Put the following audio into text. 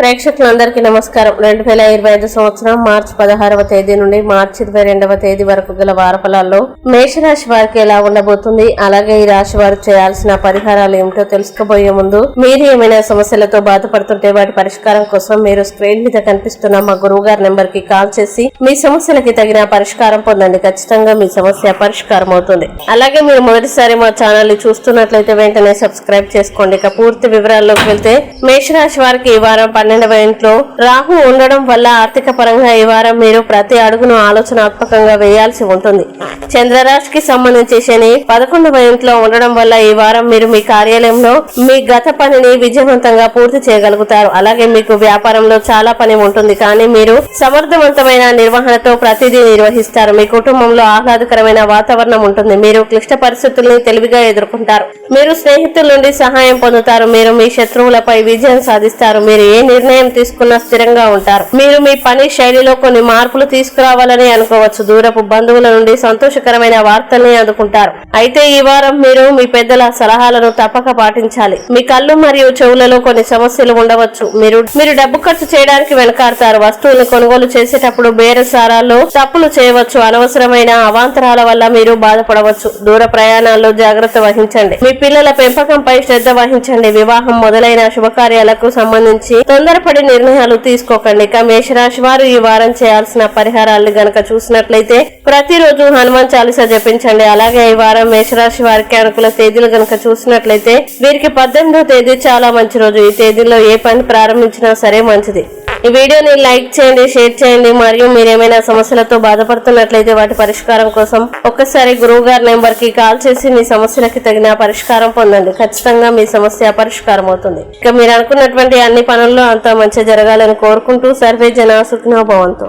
ప్రేక్షకులందరికీ నమస్కారం. రెండు వేల ఇరవై ఐదు సంవత్సరం మార్చి పదహారవ తేదీ నుండి మార్చి ఇరవై రెండవ తేదీ వరకు గల వారఫలాల్లో మేషరాశి వారికి ఎలా ఉండబోతుంది? అలాగే ఈ రాశి వారు చేయాల్సిన పరిహారాలు ఏమిటో తెలుసుకోబోయే ముందు మీరు ఏమైనా సమస్యలతో బాధపడుతుంటే వాటి పరిష్కారం కోసం మీరు స్క్రీన్ మీద కనిపిస్తున్న మా గురువు గారి నెంబర్కి కాల్ చేసి మీ సమస్యలకి తగిన పరిష్కారం పొందండి. ఖచ్చితంగా మీ సమస్య పరిష్కారం అవుతుంది. అలాగే మీరు మొదటిసారి మా ఛానల్ చూస్తున్నట్లయితే వెంటనే సబ్స్క్రైబ్ చేసుకోండి. ఇక పూర్తి వివరాల్లోకి వెళ్తే మేషరాశి వారికి ఈ వారం పన్నెండవ ఇంట్లో రాహు ఉండడం వల్ల ఆర్థిక పరంగా ఈ వారం మీరు ప్రతి అడుగును ఆలోచనాత్మకంగా వేయాల్సి ఉంటుంది. చంద్రరాశికి సంబంధించి శని పదకొండవ ఇంట్లో ఉండడం వల్ల ఈ వారం మీరు మీ కార్యాలయంలో మీ గత పనిని విజయవంతంగా పూర్తి చేయగలుగుతారు. అలాగే మీకు వ్యాపారంలో చాలా పని ఉంటుంది. కానీ మీరు సమర్థవంతమైన నిర్వహణతో ప్రతిదీ నిర్వహిస్తారు. మీ కుటుంబంలో ఆహ్లాదకరమైన వాతావరణం ఉంటుంది. మీరు క్లిష్ట పరిస్థితుల్ని తెలివిగా ఎదుర్కొంటారు. మీరు స్నేహితుల నుండి సహాయం పొందుతారు. మీరు మీ శత్రువులపై విజయం సాధిస్తారు. మీరు ఏ నిర్ణయం తీసుకున్నా స్థిరంగా ఉంటారు. మీరు మీ పని శైలిలో కొన్ని మార్పులు తీసుకురావాలని అనుకోవచ్చు. దూరపు బంధువుల నుండి సంతోషకరమైన వార్తల్ని అందుకుంటారు. అయితే ఈ వారం మీరు మీ పెద్దల సలహాలను తప్పక పాటించాలి. మీ కళ్ళు మరియు చెవులలో కొన్ని సమస్యలు ఉండవచ్చు. మీరు మీరు డబ్బు ఖర్చు చేయడానికి వెనకాడతారు. వస్తువులను కొనుగోలు చేసేటప్పుడు బేరసారాల్లో తప్పులు చేయవచ్చు. అనవసరమైన అవాంతరాల వల్ల మీరు బాధపడవచ్చు. దూర ప్రయాణాల్లో జాగ్రత్త వహించండి. మీ పిల్లల పెంపకంపై శ్రద్ధ వహించండి. వివాహం మొదలైన శుభకార్యాలకు సంబంధించి తొందరపడి నిర్ణయాలు తీసుకోకండి. ఇక మేషరాశి వారు ఈ వారం చేయాల్సిన పరిహారాలు గనక చూసినట్లయితే ప్రతిరోజు హనుమాన్ చాలీసా జపించండి. అలాగే ఈ వారం మేషరాశి వారికి అనుకూల తేదీలు గనక చూసినట్లయితే వీరికి పద్దెనిమిదో తేదీ చాలా మంచి రోజు. ఈ తేదీలో ఏ పని ప్రారంభించినా సరే మంచిది. ఈ వీడియోని లైక్ చేయండి షేర్ చేయండి. మరియు మీరేమైనా సమస్యలతో బాధపడుతున్నట్లయితే వాటి పరిష్కారం కోసం ఒక్కసారి గురువు గారి నెంబర్కి కాల్ చేసి మీ సమస్యలకి తగిన పరిష్కారం పొందండి. ఖచ్చితంగా మీ సమస్య పరిష్కారం అవుతుంది. ఇక మీరు అనుకున్నటువంటి అన్ని పనుల్లో అంతా మంచి జరగాలని కోరుకుంటూ సర్వే జన సుఖినో భవంతు.